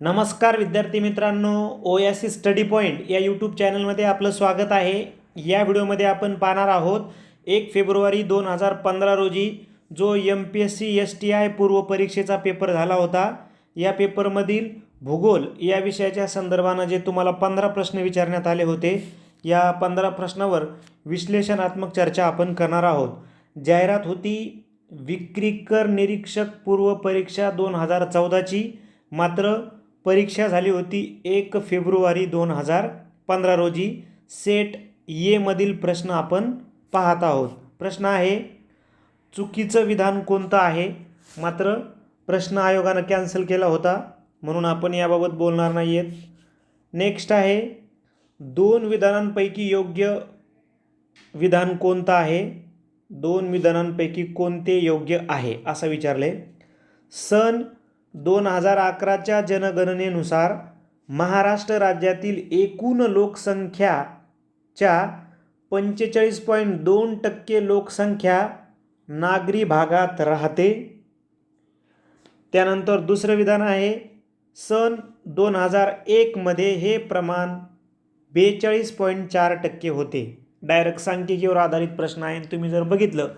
नमस्कार विद्यार्थी मित्रांनो O S C study point या यूट्यूब चॅनलमध्ये आपलं स्वागत आहे. या व्हिडिओमध्ये आपण पाहणार आहोत एक फेब्रुवारी दोन हजार पंधरा रोजी जो M P S C S T I पूर्व परीक्षेचा पेपर झाला होता या पेपरमधील भूगोल या विषयाच्या संदर्भानं जे तुम्हाला पंधरा प्रश्न विचारण्यात आले होते या पंधरा प्रश्नावर विश्लेषणात्मक चर्चा आपण करणार आहोत. जाहिरात होती विक्रीकर निरीक्षक पूर्व परीक्षा दोन हजार चौदाची मात्र परीक्षा झाली होती एक फेब्रुवारी दोन हजार पंधरा रोजी. सेट येमधील प्रश्न आपण पाहत आहोत. प्रश्न आहे चुकीचं विधान कोणतं आहे? मात्र प्रश्न आयोगानं कॅन्सल केला होता म्हणून आपण याबाबत बोलणार नाही आहेत नेक्स्ट आहे दोन विधानांपैकी योग्य विधान कोणतं आहे? दोन विधानांपैकी कोणते योग्य आहे? असं विचारले. सन दोन हजार अकराच्या जनगणनेनुसार महाराष्ट्र राज्यातील एकूण लोकसंख्याच्या पंचेचाळीस पॉईंट दोन टक्के लोकसंख्या नागरी भागात राहते. त्यानंतर दुसरं विधान आहे सन दोन हजार एकमध्ये हे प्रमाण बेचाळीस पॉईंट चार टक्के होते. डायरेक्ट सांख्यिकीवर आधारित प्रश्न आहे तुम्ही जर बघितलं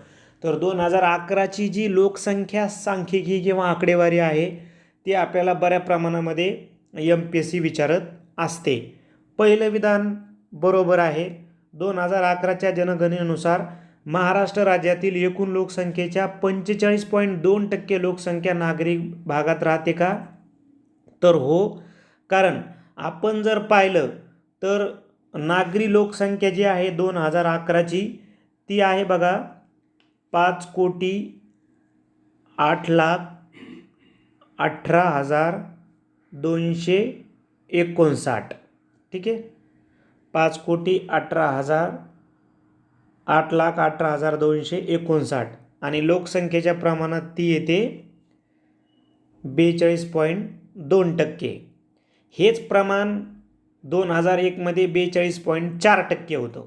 तर दोन हजार अकराची जी लोकसंख्या सांख्यिकी किंवा आकडेवारी आहे ती आपल्याला बऱ्या प्रमाणामध्ये एम पी एस सी विचारत असते. पहिलं विधान बरोबर आहे. दोन हजार अकराच्या जनगणनेनुसार महाराष्ट्र राज्यातील एकूण लोकसंख्येच्या पंचेचाळीस पॉईंट दोन टक्के लोकसंख्या नागरिक भागात राहते का? तर हो. कारण आपण जर पाहिलं तर नागरी लोकसंख्या जी आहे दोन हजार अकराची ती आहे बघा पाच कोटी आठ लाख अठरा हजार दोनशे एकोणसाठ. ठीक आहे? पाच कोटी अठरा हजार आठ लाख अठरा हजार दोनशे एकोणसाठ. आणि लोकसंख्येच्या प्रमाणात ती येते बेचाळीस पॉईंट दोन टक्के. हेच प्रमाण दोन हजार एकमध्ये बेचाळीस पॉईंट चार टक्के होतं.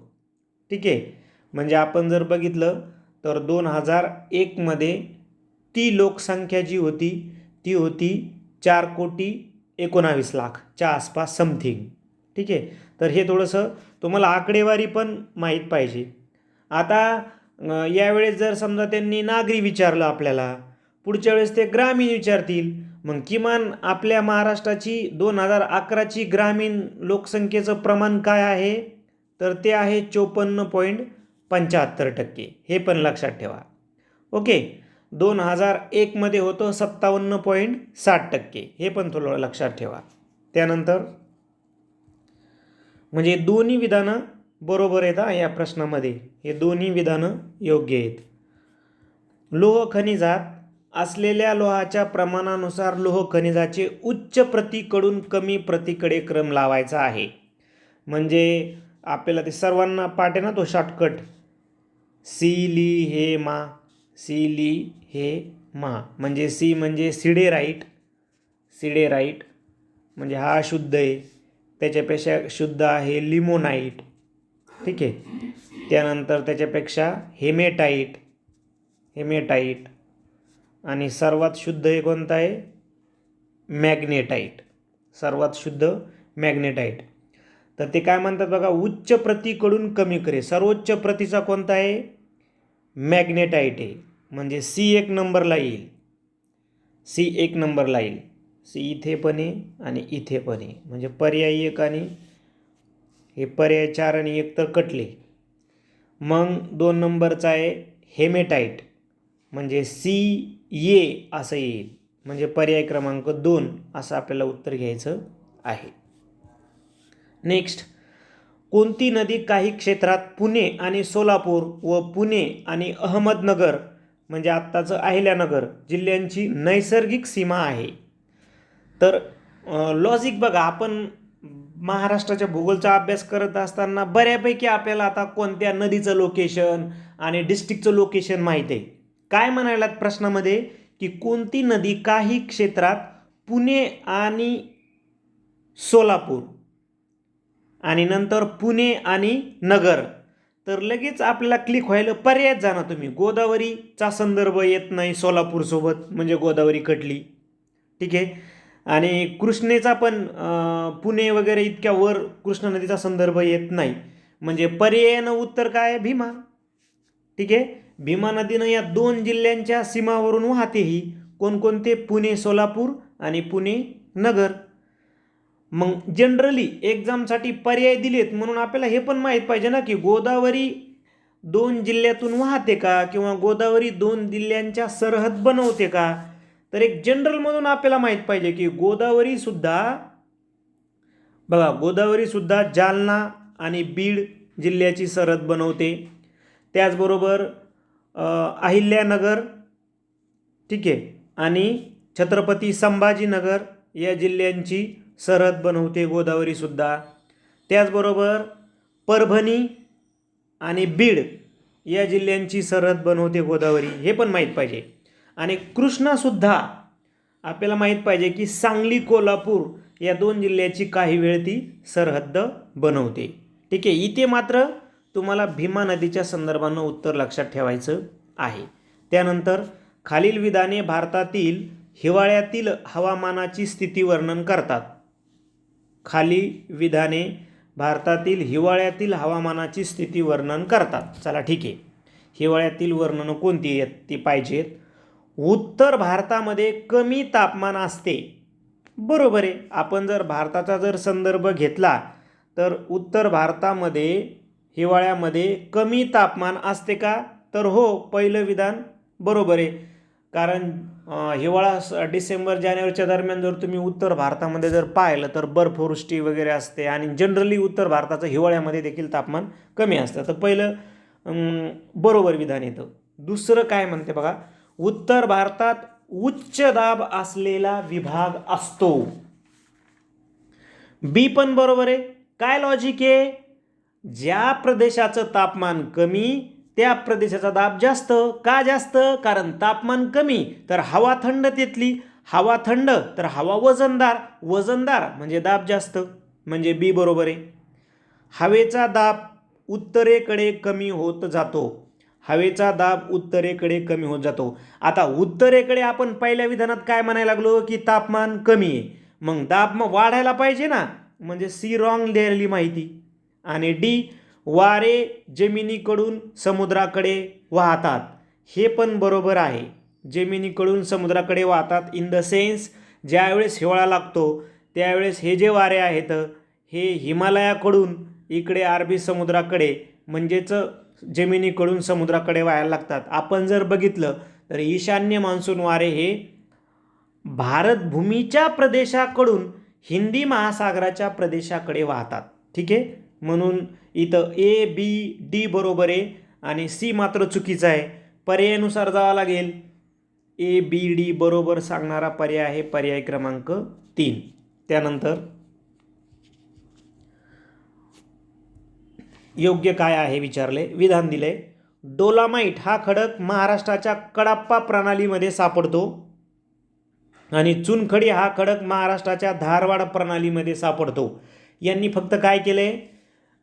ठीक आहे? म्हणजे आपण जर बघितलं तर दोन हजार एकमध्ये ती लोकसंख्या जी होती ती होती चार कोटी एकोणावीस लाखच्या आसपास समथिंग. ठीक आहे? तर हे थोडंसं तुम्हाला आकडेवारी पण माहीत पाहिजे. आता यावेळेस जर समजा त्यांनी नागरी विचारलं आपल्याला पुढच्या वेळेस ते ग्रामीण विचारतील. मग किमान आपल्या महाराष्ट्राची दोन हजार अकराची ग्रामीण लोकसंख्येचं प्रमाण काय आहे? तर ते आहे चोपन्न पॉईंट पंच्याहत्तर टक्के. हे पण लक्षात ठेवा. ओके? दोन हजार एकमध्ये होतं सत्तावन्न पॉईंट साठ टक्के. हे पण थोडं लक्षात ठेवा. त्यानंतर म्हणजे दोन्ही विधानं बरोबर आहेत या प्रश्नामध्ये. हे दोन्ही विधानं योग्य आहेत. लोह खनिजात असलेल्या लोहाच्या प्रमाणानुसार लोह खनिजाचे उच्च प्रतीकडून कमी प्रतीकडे क्रम लावायचा आहे. म्हणजे आपल्याला ते सर्वांना पाठ आहे ना तो शॉर्टकट सी ली हे मा सी ली हे मा. म्हणजे सी म्हणजे सिडे राईट सिडे राईट. म्हणजे हा शुद्ध आहे. त्याच्यापेक्षा शुद्ध आहे लिमोनाईट ठीक आहे? त्यानंतर त्याच्यापेक्षा हेमेटाईट हेमेटाईट आणि सर्वात शुद्ध हे कोणतं आहे? मॅग्नेटाईट सर्वात शुद्ध मॅग्नेटाईट तर ते काय म्हणतात बघा? उच्च प्रतीकडून कमी करे. सर्वोच्च प्रतीचा कोणता आहे? मॅग्नेटाईट आहे. म्हणजे सी एक नंबरला येईल. सी एक नंबरला येईल. सी इथे पण आहे आणि इथे पण आहे. म्हणजे पर्याय एक आणि हे पर्याय चार आणि एक तर कटले. मग दोन नंबरचा आहे हेमेटाईट. म्हणजे सी ये असं येईल. म्हणजे पर्याय क्रमांक दोन असं आपल्याला उत्तर घ्यायचं आहे. नेक्स्ट. कोणती नदी काही क्षेत्रात पुणे आणि सोलापूर व पुणे आणि अहमदनगर म्हणजे आत्ताचं अहिल्यानगर जिल्ह्यांची नैसर्गिक सीमा आहे? तर लॉजिक बघा आपण महाराष्ट्राच्या भूगोलचा अभ्यास करत असताना बऱ्यापैकी आपल्याला आता कोणत्या नदीचं लोकेशन आणि डिस्ट्रिक्टचं लोकेशन माहीत आहे? काय म्हणायला प्रश्नामध्ये? की कोणती नदी काही क्षेत्रात पुणे आणि सोलापूर? आणि नंतर पुणे आणि नगर. तर लगेच आपल्याला क्लिक व्हायला पर्यायच जाणार तुम्ही. गोदावरीचा संदर्भ येत नाही सोलापूरसोबत म्हणजे गोदावरी कटली. ठीक आहे? आणि कृष्णेचा पण पुणे वगैरे इतक्या वर कृष्णा नदीचा संदर्भ येत नाही. म्हणजे पर्यायानं उत्तर काय? आहे? भीमा. ठीक आहे? भीमा नदीनं या दोन जिल्ह्यांच्या सीमावरून वाहते ही कोणकोणते? पुणे सोलापूर आणि पुणे नगर. मग जनरली एक्झामसाठी पर्याय दिलेत म्हणून आपल्याला हे पण माहीत पाहिजे ना की गोदावरी दोन जिल्ह्यातून वाहते का? किंवा गोदावरी दोन जिल्ह्यांच्या सरहद बनवते का? तर एक जनरलमधून आपल्याला माहीत पाहिजे की गोदावरीसुद्धा बघा गोदावरीसुद्धा जालना आणि बीड जिल्ह्याची सरहद बनवते. त्याचबरोबर अहिल्यानगर ठीक आहे आणि छत्रपती संभाजीनगर या जिल्ह्यांची सरहद बनवते गोदावरीसुद्धा. त्याचबरोबर परभणी आणि बीड या जिल्ह्यांची सरहद बनवते गोदावरी हे पण माहीत पाहिजे. आणि कृष्णासुद्धा आपल्याला माहीत पाहिजे की सांगली कोल्हापूर या दोन जिल्ह्याची काही वेळ ती सरहद्द बनवते. ठीक आहे इथे मात्र तुम्हाला भीमा नदीच्या संदर्भानं उत्तर लक्षात ठेवायचं आहे. त्यानंतर खालील विधाने भारतातील हिवाळ्यातील हवामानाची स्थिती वर्णन करतात. खाली विधाने भारतातील हिवाळ्यातील हवामानाची स्थिती वर्णन करतात. चला ठीक आहे. हिवाळ्यातील वर्णनं कोणती आहेत? ती पाहिजेत. उत्तर भारतामध्ये कमी तापमान असते. बरोबर आहे. आपण जर भारताचा जर संदर्भ घेतला तर उत्तर भारतामध्ये हिवाळ्यामध्ये कमी तापमान असते का? तर हो पहिलं विधान बरोबर आहे. कारण हिवाळा डिसेंबर जानेवारीच्या दरम्यान जर तुम्ही उत्तर भारतामध्ये जर पाहिलं तर बर्फवृष्टी वगैरे असते आणि जनरली उत्तर भारताचं हिवाळ्यामध्ये देखील तापमान कमी असतं. तर पहिलं बरोबर विधान येतं. दुसरं काय म्हणते बघा उत्तर भारतात उच्च दाब असलेला विभाग असतो. बी पण बरोबर आहे. काय लॉजिक आहे? ज्या प्रदेशाचं तापमान कमी त्या प्रदेशाचा दाब जास्त का जास्त? कारण तापमान कमी तर हवा थंड तिथली. हवा थंड तर हवा वजनदार. वजनदार म्हणजे दाब जास्त म्हणजे बी बरोबर आहे. हवेचा दाब उत्तरेकडे कमी होत जातो. हवेचा दाब उत्तरेकडे कमी होत जातो. आता उत्तरेकडे आपण पहिल्या विधानात काय म्हणायला लागलो? की तापमान कमी आहे. मग दाब मग वाढायला पाहिजे ना? म्हणजे सी रॉंग लिहिलेली माहिती. आणि डी वारे जमिनीकडून समुद्राकडे वाहतात. हे पण बरोबर आहे. जमिनीकडून समुद्राकडे वाहतात इन द सेन्स ज्यावेळेस हिवाळा लागतो त्यावेळेस हे जे वारे आहेत हे हिमालयाकडून इकडे अरबी समुद्राकडे म्हणजेच जमिनीकडून समुद्राकडे वाहायला लागतात. आपण जर बघितलं तर ईशान्य मान्सून वारे हे भारतभूमीच्या प्रदेशाकडून हिंदी महासागराच्या प्रदेशाकडे वाहतात. ठीक आहे? म्हणून इथं ए बी डी बरोबर आहे आणि सी मात्र चुकीचं आहे. पर्यायानुसार जावं लागेल. ए बी डी बरोबर सांगणारा पर्याय आहे पर्याय क्रमांक तीन. त्यानंतर योग्य काय आहे विचारले? विधान दिले. डोलामाईट हा खडक महाराष्ट्राच्या कडाप्पा प्रणालीमध्ये सापडतो. आणि चुनखडी हा खडक महाराष्ट्राच्या धारवाड प्रणालीमध्ये सापडतो. यांनी फक्त काय केलं? आहे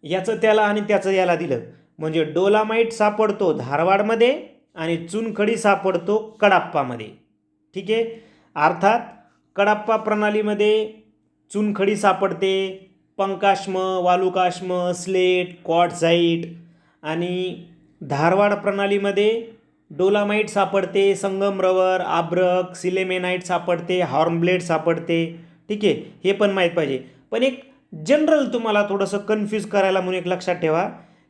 याचं त्याला आणि त्याचं याला दिलं. म्हणजे डोलामाईट सापडतो धारवाडमध्ये आणि चुनखडी सापडतो कडाप्पामध्ये. ठीक? आहे अर्थात कडाप्पा प्रणालीमध्ये चुनखडी सापडते पंकाश्म वालुकाश्म स्लेट क्वाटझाईट आणि धारवाड प्रणालीमध्ये डोलामाईट सापडते संगमरवर आब्रक सिलेमेनाईट सापडते हॉर्नब्लेड सापडते. ठीक? आहे हे पण माहीत पाहिजे. पण एक जनरल तुम्हाला थोडंसं कन्फ्यूज करायला म्हणून एक लक्षात ठेवा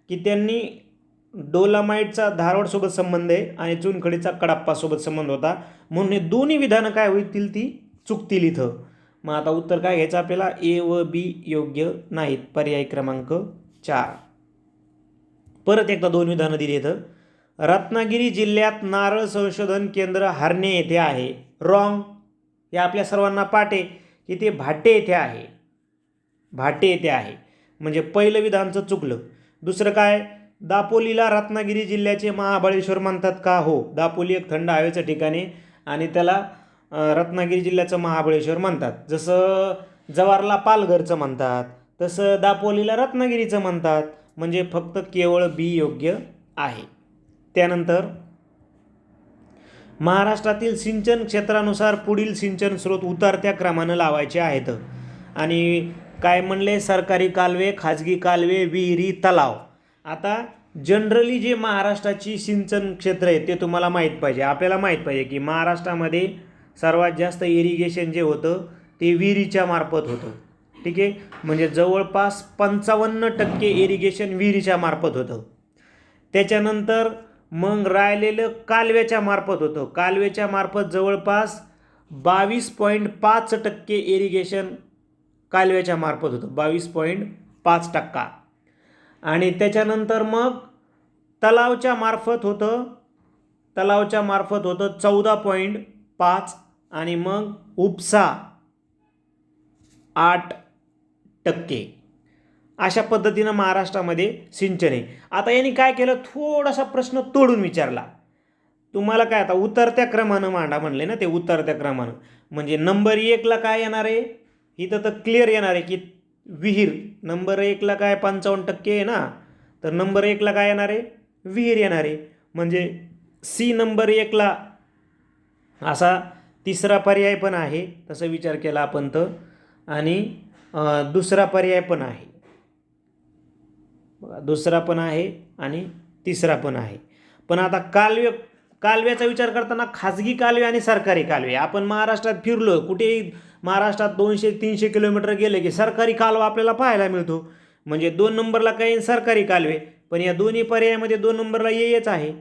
की त्यांनी डोलामाईटचा धारवाडसोबत संबंध आहे आणि चुनखडीचा कडाप्पासोबत संबंध होता. म्हणून हे दोन्ही विधानं काय होतील ती चुकतील इथं. मग आता उत्तर काय घ्यायचं आपल्याला? ए व बी योग्य नाहीत. पर्याय क्रमांक चार. परत एकदा दोन विधानं दिली इथं. रत्नागिरी जिल्ह्यात नारळ संशोधन केंद्र हरणे येथे आहे. रॉंग हे आपल्या सर्वांना पाठ आहे की ते भाटे येथे आहे. भाटे येथे आहे. म्हणजे पहिलं विधानचं चुकलं. दुसरं काय? दापोलीला रत्नागिरी जिल्ह्याचे महाबळेश्वर म्हणतात का? हो दापोली एक थंड हवेचं ठिकाण आहे आणि त्याला रत्नागिरी जिल्ह्याचं महाबळेश्वर म्हणतात. जसं जवारला पालघरचं म्हणतात तसं दापोलीला रत्नागिरीचं म्हणतात. म्हणजे फक्त केवळ बी योग्य आहे. त्यानंतर महाराष्ट्रातील सिंचन क्षेत्रानुसार पुढील सिंचन स्रोत उतरत्या क्रमानं लावायचे आहेत. आणि काय म्हणले? सरकारी कालवे खाजगी कालवे विहिरी तलाव. आता जनरली जे महाराष्ट्राची सिंचन क्षेत्र आहे ते तुम्हाला माहीत पाहिजे. आपल्याला माहीत पाहिजे की महाराष्ट्रामध्ये सर्वात जास्त इरिगेशन जे होतं ते विहिरीच्या मार्फत होतं. ठीक आहे? म्हणजे जवळपास पंचावन्न टक्के इरिगेशन विहिरीच्या मार्फत होतं. त्याच्यानंतर मग राहिलेलं कालव्याच्या मार्फत होतं. कालव्याच्या मार्फत जवळपास बावीस पॉईंट पाच टक्के इरिगेशन कालव्याच्या मार्फत होतं. बावीस पॉईंट पाच टक्का. आणि त्याच्यानंतर मग तलावच्या मार्फत होतं तलावच्या मार्फत होतं चौदा पॉईंट पाच आणि मग उपसा आठ टक्के. अशा पद्धतीनं महाराष्ट्रामध्ये सिंचन आहे. आता यांनी काय केलं? थोडासा प्रश्न तोडून विचारला. तुम्हाला काय आता उतरत्या क्रमानं मांडा म्हणले ना ते उतरत्या क्रमानं. म्हणजे नंबर एकला काय येणार आहे? इथं तर क्लिअर येणार आहे की विहीर नंबर एकला काय पंचावन्न टक्के आहे ना तर नंबर एकला काय येणार आहे? विहीर येणार आहे. म्हणजे सी नंबर एकला असा तिसरा पर्याय पण आहे तसा विचार केला आपण तर. आणि दुसरा पर्याय पण आहे. बघा दुसरा पण आहे आणि तिसरा पण आहे. पण आता कालव्य कालव्याचा विचार करताना खाजगी कालवे आणि सरकारी कालवे. आपण महाराष्ट्रात फिरलो कुठेही महाराष्ट्रात दोनशे तीनशे किलोमीटर गेले की सरकारी कालवा आपल्याला पाहायला मिळतो. म्हणजे दोन नंबरला काही सरकारी कालवे. पण या दोन्ही पर्यायामध्ये दोन नंबरला येच आहे.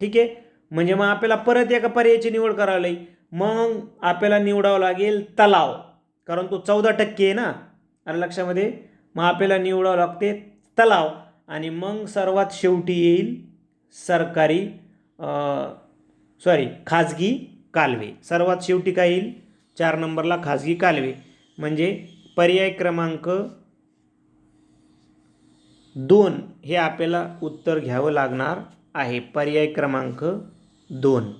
ठीक आहे? म्हणजे मग आपल्याला परत एका पर्यायाची निवड करावी लागेल. मग आपल्याला निवडावं लागेल तलाव. कारण तो चौदा टक्के आहे ना? अरे लक्षामध्ये. मग आपल्याला निवडावं लागते तलाव. आणि मग सर्वात शेवटी येईल सरकारी सॉरी खाजगी कालवे. सर्वात शेवटी काय येईल? चार नंबरला खाजगी कालवे. म्हणजे पर्याय क्रमांक दोन हे आपल्याला उत्तर घ्यावं लागणार आहे. पर्याय क्रमांक दोन.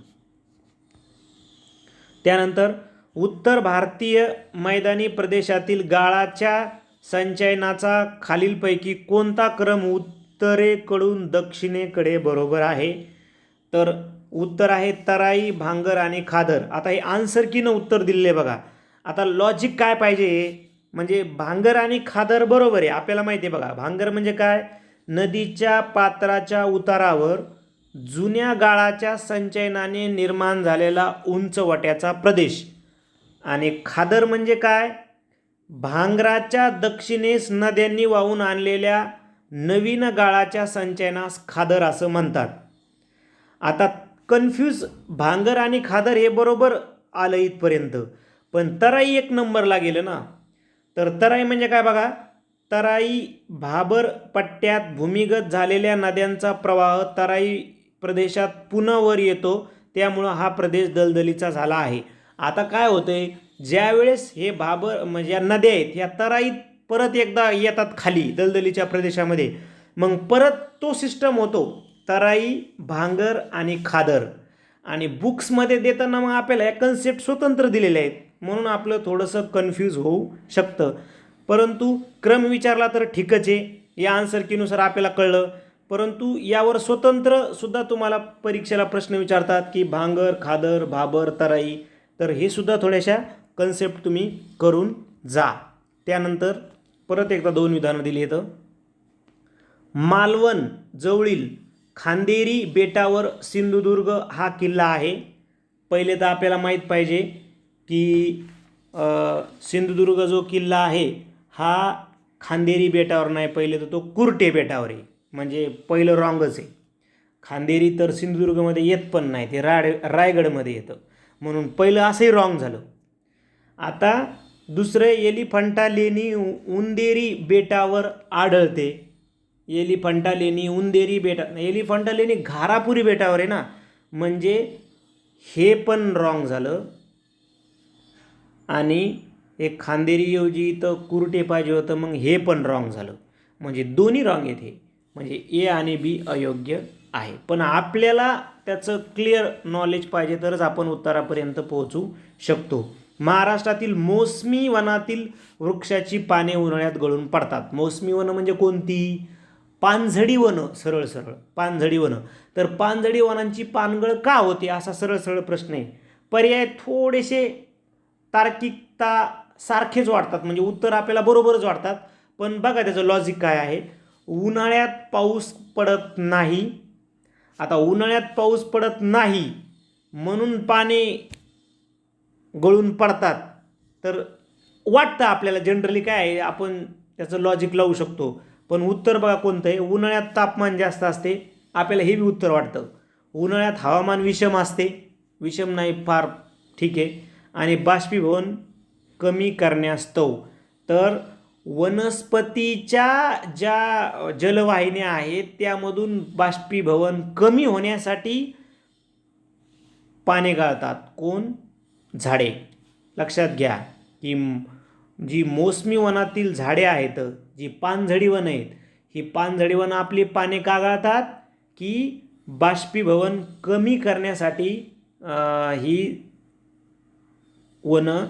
त्यानंतर उत्तर भारतीय मैदानी प्रदेशातील गाळाच्या संचयनाचा खालीलपैकी कोणता क्रम उत्तरेकडून दक्षिणेकडे बरोबर आहे? तर उत्तर आहे तराई भांगर आणि खादर. आता हे आन्सर कीनं उत्तर दिलेलं आहे बघा. आता लॉजिक काय पाहिजे? म्हणजे भांगर आणि खादर बरोबर आहे. आपल्याला माहिती आहे बघा. भांगर म्हणजे काय? नदीच्या पात्राच्या उतारावर जुन्या गाळाच्या संचयनाने निर्माण झालेला उंचवट्याचा प्रदेश. आणि खादर म्हणजे काय? भांगराच्या दक्षिणेस नद्यांनी वाहून आणलेल्या नवीन गाळाच्या संचयनास खादर असं म्हणतात. आता कन्फ्यूज भांगर आणि खादर हे बरोबर आलं इथपर्यंत. पण तराई एक नंबरला गेलं ना? तर तराई म्हणजे काय बघा? तराई भाबर पट्ट्यात भूमिगत झालेल्या नद्यांचा प्रवाह तराई प्रदेशात पुन्हा वर येतो. त्यामुळं हा प्रदेश दलदलीचा झाला आहे. आता काय होतंय? ज्यावेळेस हे भाबर म्हणजे या नद्या आहेत या तराईत परत एकदा येतात खाली दलदलीच्या प्रदेशामध्ये. मग परत तो सिस्टम होतो. तराई भांगर आणि खादर. आणि बुक्समध्ये देताना मग आपल्याला या कन्सेप्ट स्वतंत्र दिलेले आहेत. म्हणून आपलं थोडंसं कन्फ्यूज होऊ शकतं. परंतु क्रम विचारला तर ठीकच आहे. या आन्सर कीनुसार आपल्याला कळलं. परंतु यावर स्वतंत्र सुद्धा तुम्हाला परीक्षेला प्रश्न विचारतात की भांगर खादर भाबर तराई. तर हे सुद्धा थोड्याशा कन्सेप्ट तुम्ही करून जा. त्यानंतर परत एकदा दोन विधानं दिली येतं मालवण जवळील खांदेरी बेटावर सिंधुदुर्ग हा किल्ला आहे. पहिले तर आपल्याला माहीत पाहिजे की सिंधुदुर्ग जो किल्ला आहे हा खांदेरी बेटावर नाही पहिले तर तो कुर्टे बेटावर आहे. म्हणजे पहिलं रॉंगच आहे. खांदेरी तर सिंधुदुर्गमध्ये येत पण नाही ते राड रायगडमध्ये येतं. म्हणून पहिलं असंही रॉंग झालं. आता दुसरं एलिफंटा लेणी उंदेरी बेटावर आढळते. एलिफंटा लेणी उंदेरी बेटा एलिफंटा लेणी घारापुरी बेटावर आहे ना. म्हणजे हे पण रॉंग झालं. आणि एक खांदेरीऐवजी इथं कुर्टे पाहिजे होतं मग हे पण रॉंग झालं. म्हणजे दोन्ही रॉंग येते. म्हणजे ए आणि बी अयोग्य आहे. पण आपल्याला त्याचं क्लिअर नॉलेज पाहिजे तरच आपण उत्तरापर्यंत पोहोचू शकतो. महाराष्ट्रातील मोसमी वनातील वृक्षाची पाने उन्हाळ्यात गळून पडतात. मोसमी वन म्हणजे कोणती? पानझडी वनं सरळ सरळ. पानझडी वनं. तर पानझडी वनांची पानगळ का होते? असा सरळ सरळ प्रश्न आहे. पर्याय थोडेसे तार्किकता सारखेच वाटतात म्हणजे उत्तर आपल्याला बरोबरच वाटतात पण बघा त्याचं लॉजिक काय आहे. उन्हाळ्यात पाऊस पडत नाही. आता उन्हाळ्यात पाऊस पडत नाही म्हणून पाने गळून पडतात. तर वाटतं आपल्याला जनरली काय आहे? आपण त्याचं लॉजिक लावू शकतो. पण उत्तर बघा कोणतं आहे उन्हाळ्यात तापमान जास्त असते आपल्याला हे बी उत्तर वाटतं. उन्हाळ्यात हवामान विषम असते विषम नाही फार ठीक आहे. आणि बाष्पीभवन कमी करण्यास्तव तर वनस्पतीच्या ज्या जलवाहिन्या आहेत त्यामधून बाष्पीभवन कमी होण्यासाठी पाने गाळतात. कोण? झाडे. लक्षात घ्या की जी मोसमी वनातील झाडे आहेत जी पानझडी वन आहेत ही पानझडी वनं आपली पाने का गाळतात? की बाष्पीभवन कमी करण्यासाठी ही वनं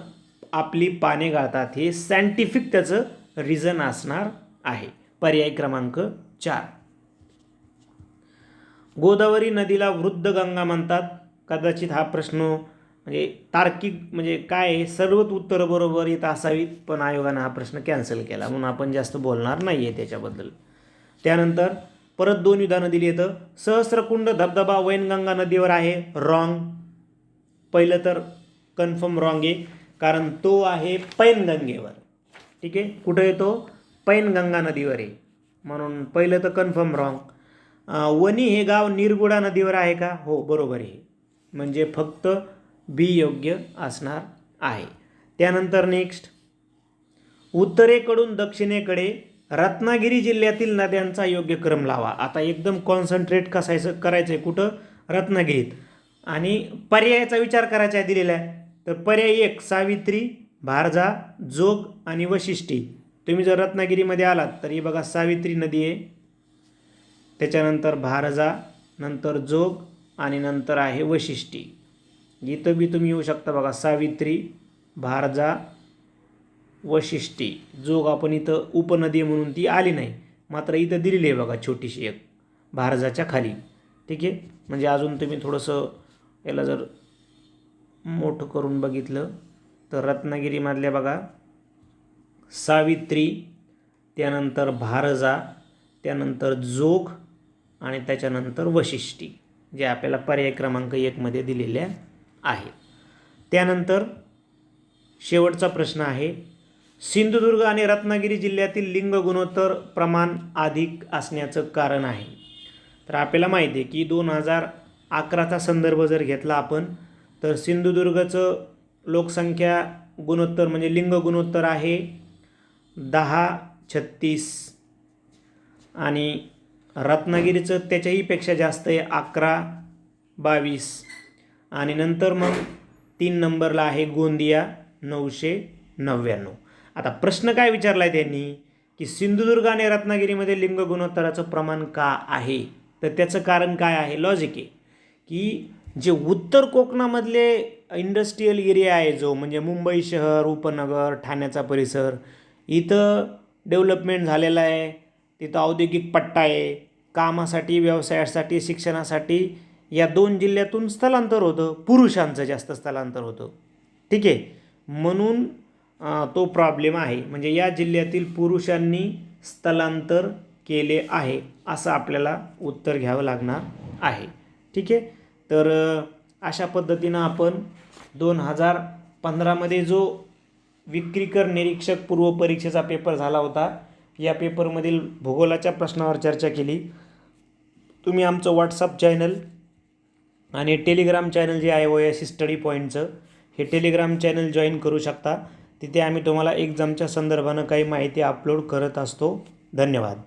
आपली पाने गाळतात. हे सायंटिफिक त्याचं रिझन असणार आहे. पर्याय क्रमांक चार. गोदावरी नदीला वृद्ध गंगा म्हणतात. कदाचित हा प्रश्न म्हणजे तार्किक म्हणजे काय आहे? सर्वच उत्तरं बरोबर येत असावीत पण आयोगानं हा प्रश्न कॅन्सल केला. म्हणून आपण जास्त बोलणार नाही आहे त्याच्याबद्दल. त्यानंतर परत दोन विधानं दिली येतं सहस्रकुंड धबधबा वैनगंगा नदीवर आहे. रॉंग पहिलं तर कन्फर्म रॉंग आहे. कारण तो आहे पैनगंगेवर. ठीक आहे? कुठं येतो? पैनगंगा नदीवर आहे. म्हणून पहिलं तर कन्फर्म रॉंग वणी हे गाव निरगुडा नदीवर आहे का? हो बरोबर आहे. म्हणजे फक्त बी योग्य असणार आहे. त्यानंतर नेक्स्ट उत्तरेकडून दक्षिणेकडे रत्नागिरी जिल्ह्यातील नद्यांचा योग्य क्रम लावा. आता एकदम कॉन्सन्ट्रेट कसायचं करायचं आहे कुठं? रत्नागिरीत. आणि पर्यायाचा विचार करायचा आहे दिलेला आहे. तर पर्याय एक सावित्री भारजा जोग आणि वशिष्ठी. तुम्ही जर रत्नागिरीमध्ये आलात तर ही बघा सावित्री नदी आहे. त्याच्यानंतर भारजा नंतर जोग आणि नंतर आहे वशिष्ठी. इथं बी तुम्ही येऊ शकता बघा सावित्री भारजा वशिष्ठी. जोग आपण इथं उपनदी म्हणून ती आली नाही. मात्र इथं दिलेली आहे बघा छोटीशी एक भारजाच्या खाली. ठीक आहे? म्हणजे अजून तुम्ही थोडंसं याला जर मोठं करून बघितलं तर रत्नागिरीमधल्या बघा सावित्री त्यानंतर भारजा त्यानंतर जोग आणि त्याच्यानंतर वशिष्ठी जे आपल्याला पर्याय क्रमांक एकमध्ये दिलेल्या आहे. त्यानंतर शेवटचा प्रश्न आहे. सिंधुदुर्ग आणि रत्नागिरी जिल्ह्यातील लिंग गुणोत्तर प्रमाण अधिक असण्याचं कारण आहे. तर आपल्याला माहिती आहे की दोन हजार अकराचा संदर्भ जर घेतला आपण तर सिंधुदुर्गचं लोकसंख्या गुणोत्तर म्हणजे लिंग गुणोत्तर आहे दहा छत्तीस. आणि रत्नागिरीचं त्याच्याहीपेक्षा जास्त आहे अकरा बावीस. आणि नंतर मग तीन नंबरला आहे गोंदिया नऊशे नव्याण्णव. आता प्रश्न काय विचारला आहे त्यांनी? की सिंधुदुर्ग आणि रत्नागिरीमध्ये लिंग गुणोत्तराचं प्रमाण का आहे? तर त्याचं कारण काय आहे? लॉजिक आहे. की जे उत्तर कोकणामधले इंडस्ट्रीयल एरिया आहे जो म्हणजे मुंबई शहर उपनगर ठाण्याचा परिसर इथं डेव्हलपमेंट झालेलं आहे. तिथं औद्योगिक पट्टा आहे. कामासाठी व्यवसायासाठी शिक्षणासाठी या दोन जिल्ह्यातून स्थलांतर होतं. पुरुषांचं जास्त स्थलांतर होतं. ठीक आहे? म्हणून तो प्रॉब्लेम आहे. म्हणजे या जिल्ह्यातील पुरुषांनी स्थलांतर केले आहे असं आपल्याला उत्तर घ्यावं लागणार आहे. ठीक आहे? तर अशा पद्धतीनं आपण दोन हजार पंधरामध्ये जो विक्रीकर निरीक्षक पूर्व परीक्षेचा पेपर झाला होता या पेपरमधील भूगोलाच्या प्रश्नावर चर्चा केली. तुम्ही आमचं व्हॉट्सअप चॅनल आणि टेलिग्राम चॅनल जे आहे ओएसी स्टडी पॉईंटचं हे टेलिग्राम चॅनल जॉईन करू शकता. तिथे आम्ही तुम्हाला एक्झामच्या संदर्भानं काही माहिती अपलोड करत असतो. धन्यवाद.